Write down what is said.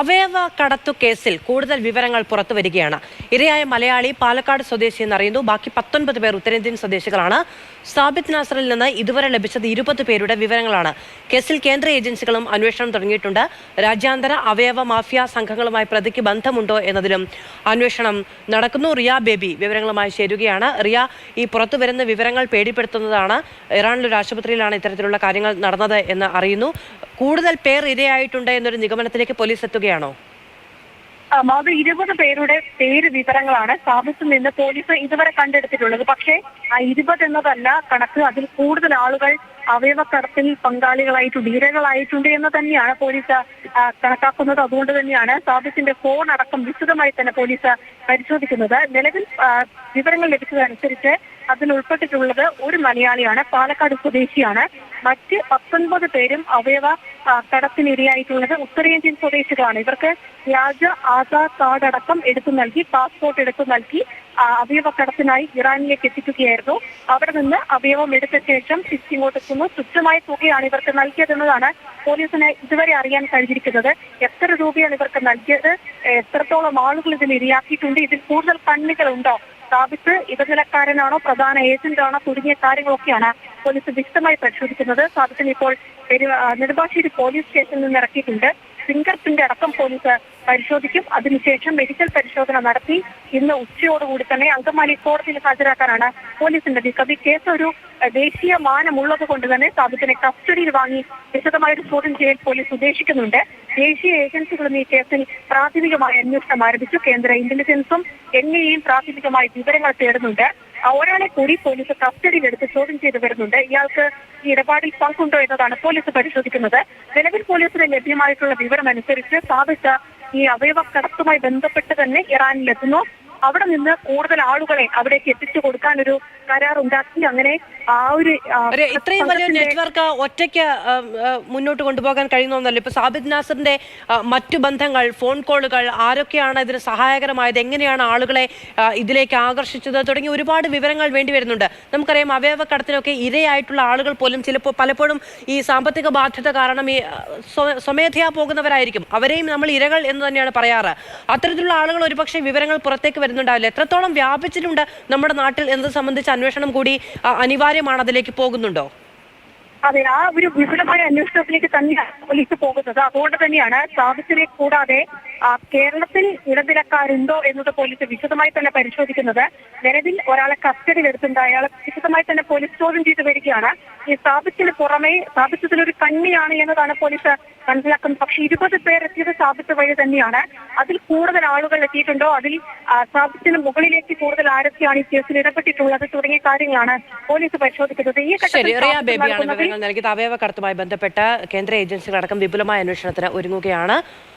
അവയവ കടത്തു കേസിൽ കൂടുതൽ വിവരങ്ങൾ പുറത്തു വരികയാണ്. ഇരയായ മലയാളി പാലക്കാട് സ്വദേശി എന്നറിയുന്നു. ബാക്കി പത്തൊൻപത് പേർ ഉത്തരേന്ത്യൻ സ്വദേശികളാണ്. സാബിത് നാസറിൽ നിന്ന് ഇതുവരെ ലഭിച്ചത് ഇരുപത് പേരുടെ വിവരങ്ങളാണ്. കേസിൽ കേന്ദ്ര ഏജൻസികളും അന്വേഷണം തുടങ്ങിയിട്ടുണ്ട്. രാജ്യാന്തര അവയവ മാഫിയ സംഘങ്ങളുമായി പ്രതിക്ക് ബന്ധമുണ്ടോ എന്നതിലും അന്വേഷണം നടക്കുന്നു. റിയ ബേബി വിവരങ്ങളുമായി ചേരുകയാണ്. റിയ ഈ പുറത്തു വരുന്ന വിവരങ്ങൾ പേടിപ്പെടുത്തുന്നതാണ്. ഇറാനിലൊരു ആശുപത്രിയിലാണ് ഇത്തരത്തിലുള്ള കാര്യങ്ങൾ നടന്നത് എന്ന് അറിയുന്നു. കൂടുതൽ പേർ ഇരയായിട്ടുണ്ട് എന്നൊരു നിഗമനത്തിലേക്ക് പോലീസ് എത്തുകയാണോ? അത് ഇരുപത് പേരുടെ പേര് വിവരങ്ങളാണ് സാബിത്തിൽ നിന്ന് പോലീസ് ഇതുവരെ കണ്ടെടുത്തിട്ടുള്ളത്. പക്ഷേ ആ ഇരുപത് എന്നതല്ല കണക്ക്. അതിൽ കൂടുതൽ ആളുകൾ അവയവക്കടത്തിൽ പങ്കാളികളായിട്ടുണ്ട് ഇരകളായിട്ടുണ്ട് എന്ന് തന്നെയാണ് പോലീസ് കണക്കാക്കുന്നത്. അതുകൊണ്ട് തന്നെയാണ് സാബിത്തിന്റെ ഫോൺ അടക്കം വിശദമായി തന്നെ പോലീസ് പരിശോധിക്കുന്നത്. നിലവിൽ വിവരങ്ങൾ ലഭിച്ചതനുസരിച്ച് അതിൽ ഉൾപ്പെട്ടിട്ടുള്ളത് ഒരു മലയാളിയാണ് പാലക്കാട് സ്വദേശിയാണ്. മറ്റ് പത്തൊൻപത് പേരും അവയവ കടത്തിനിരയായിട്ടുള്ളത് ഉത്തരേന്ത്യൻ സ്വദേശികളാണ്. ഇവർക്ക് വ്യാജ ആധാർ കാർഡ് അടക്കം എടുത്തു നൽകി പാസ്പോർട്ട് എടുത്തു നൽകി അവയവ കടത്തിനായി ഇറാനിലേക്ക് എത്തിക്കുകയായിരുന്നു. അവിടെ നിന്ന് അവയവം എടുത്ത ശേഷം തിരിച്ചിങ്ങോട്ടെത്തുന്നു. തുച്ഛമായ തുകയാണ് ഇവർക്ക് നൽകിയതെന്നതാണ് പോലീസിന് ഇതുവരെ അറിയാൻ കഴിഞ്ഞിരിക്കുന്നത്. എത്ര രൂപയാണ് ഇവർക്ക് നൽകിയത്? എത്രത്തോളം ആളുകൾ ഇതിൽ ഇരയാക്കിയിട്ടുണ്ട്? ഇതിൽ കൂടുതൽ കണ്ണികളുണ്ടോ സ്ഥാപിച്ച് ഇടനിലക്കാരനാണോ പ്രധാന ഏജന്റാണോ തുടങ്ങിയ കാര്യങ്ങളൊക്കെയാണ് പോലീസ് വിശദമായി പരിശോധിക്കുന്നത്. സാബിത്തിന് ഇപ്പോൾ നെടുമ്പാശ്ശേരി പോലീസ് സ്റ്റേഷനിൽ നിന്ന് ഇറക്കിയിട്ടുണ്ട്. ഫിംഗർ പ്രിന്റ് അടക്കം പോലീസ് പരിശോധിക്കും. അതിനുശേഷം മെഡിക്കൽ പരിശോധന നടത്തി ഇന്ന് ഉച്ചയോടുകൂടി തന്നെ അങ്കമാലി കോടതിയിൽ ഹാജരാക്കാനാണ് പോലീസിന്റെ നീക്കം ഈ കേസ് ഒരു ദേശീയ മാനമുള്ളത് കൊണ്ട് തന്നെ സാബിത്തിനെ കസ്റ്റഡിയിൽ വാങ്ങി വിശദമായിട്ട് ചോദ്യം ചെയ്യാൻ പോലീസ് ഉദ്ദേശിക്കുന്നുണ്ട്. ദേശീയ ഏജൻസികളും ഈ കേസിൽ പ്രാഥമികമായ അന്വേഷണം ആരംഭിച്ചു. കേന്ദ്ര ഇന്റലിജൻസും എൻ ഐയും പ്രാഥമികമായി വിവരങ്ങൾ തേടുന്നുണ്ട്. ഒരാളെ കൂടി പോലീസ് കസ്റ്റഡിയിലെടുത്ത് ചോദ്യം ചെയ്തു വരുന്നുണ്ട്. ഇയാൾക്ക് ഈ ഇടപാടിൽ പങ്കുണ്ടോ എന്നതാണ് പോലീസ് പരിശോധിക്കുന്നത്. നിലവിൽ പോലീസിന് ലഭ്യമായിട്ടുള്ള വിവരം അനുസരിച്ച് സാബിത്ത് ഈ അവയവ കടത്തുമായി ബന്ധപ്പെട്ട് തന്നെ ഇറാനിലെത്തുന്നു. അവിടെ നിന്ന് കൂടുതൽ ആളുകളെ അവിടേക്ക് എത്തിച്ചു കൊടുക്കാൻ ഒരു കരാർ ഉണ്ടാക്കി അങ്ങനെ ആ ഒരു ഇത്രയും വലിയ നെറ്റ്വർക്ക് ഒറ്റയ്ക്ക് മുന്നോട്ട് കൊണ്ടുപോകാൻ കഴിയുന്നൊന്നല്ല. ഇപ്പൊ സാബിദ് നാസറിന്റെ മറ്റു ബന്ധങ്ങൾ ഫോൺ കോളുകൾ ആരൊക്കെയാണ് ഇതിന് സഹായകരമായത് എങ്ങനെയാണ് ആളുകളെ ഇതിലേക്ക് ആകർഷിച്ചത് തുടങ്ങി ഒരുപാട് വിവരങ്ങൾ വേണ്ടി വരുന്നുണ്ട്. നമുക്കറിയാം അവയവ കടത്തിനൊക്കെ ഇരയായിട്ടുള്ള ആളുകൾ പോലും ചിലപ്പോൾ പലപ്പോഴും ഈ സാമ്പത്തിക ബാധ്യത കാരണം ഈ സ്വമേധയാ പോകുന്നവരായിരിക്കും. അവരെയും നമ്മൾ ഇരകൾ എന്ന് തന്നെയാണ് പറയാറ്. അത്തരത്തിലുള്ള ആളുകൾ ഒരുപക്ഷെ വിവരങ്ങൾ പുറത്തേക്ക് വരുന്നുണ്ടാവില്ല. എത്രത്തോളം വ്യാപിച്ചിട്ടുണ്ട് നമ്മുടെ നാട്ടിൽ? എന്നത് സംബന്ധിച്ച് അന്വേഷണം കൂടി അനിവാര്യമാണ് അതിലേക്ക് പോകുന്നുണ്ടോ? അതെ ആ ഒരു വിപുലമായ അന്വേഷണത്തിലേക്ക് തന്നെയാണ് പോലീസ് പോകുന്നത്. അതുകൊണ്ട് തന്നെയാണ് സാബിത്തിനെ കൂടാതെ കേരളത്തിൽ ഇടനിലക്കാരുണ്ടോ എന്നത് പോലീസ് വിശദമായി തന്നെ പരിശോധിക്കുന്നത്. നിലവിൽ ഒരാളെ കസ്റ്റഡിയിൽ എടുത്തിട്ടുണ്ട് അയാളെ വിശദമായി തന്നെ പോലീസ് ചോദ്യം ചെയ്ത് വരികയാണ്. ഈ സാബിത്തിന് പുറമെ സാബിത്തത്തിലൊരു കണ്ണിയാണ് എന്നതാണ് പോലീസ് മനസ്സിലാക്കുന്നത്. പക്ഷേ ഇരുപത് പേർ എത്തിയത് സാബിത്ത് വഴി തന്നെയാണ്. അതിൽ കൂടുതൽ ആളുകൾ എത്തിയിട്ടുണ്ടോ? അതിൽ സാബിത്തിന് മുകളിലേക്ക് കൂടുതൽ ആരൊക്കെയാണ് ഈ കേസിൽ ഇടപെട്ടിട്ടുള്ളത് തുടങ്ങിയ കാര്യങ്ങളാണ് പോലീസ് പരിശോധിക്കുന്നത്. ഈ ഘട്ടത്തിൽ വിവരങ്ങൾ നൽകിയത് അവയവ കടത്തുമായി ബന്ധപ്പെട്ട കേന്ദ്ര ഏജൻസികളടക്കം വിപുലമായ അന്വേഷണത്തിന് ഒരുങ്ങുകയാണ്.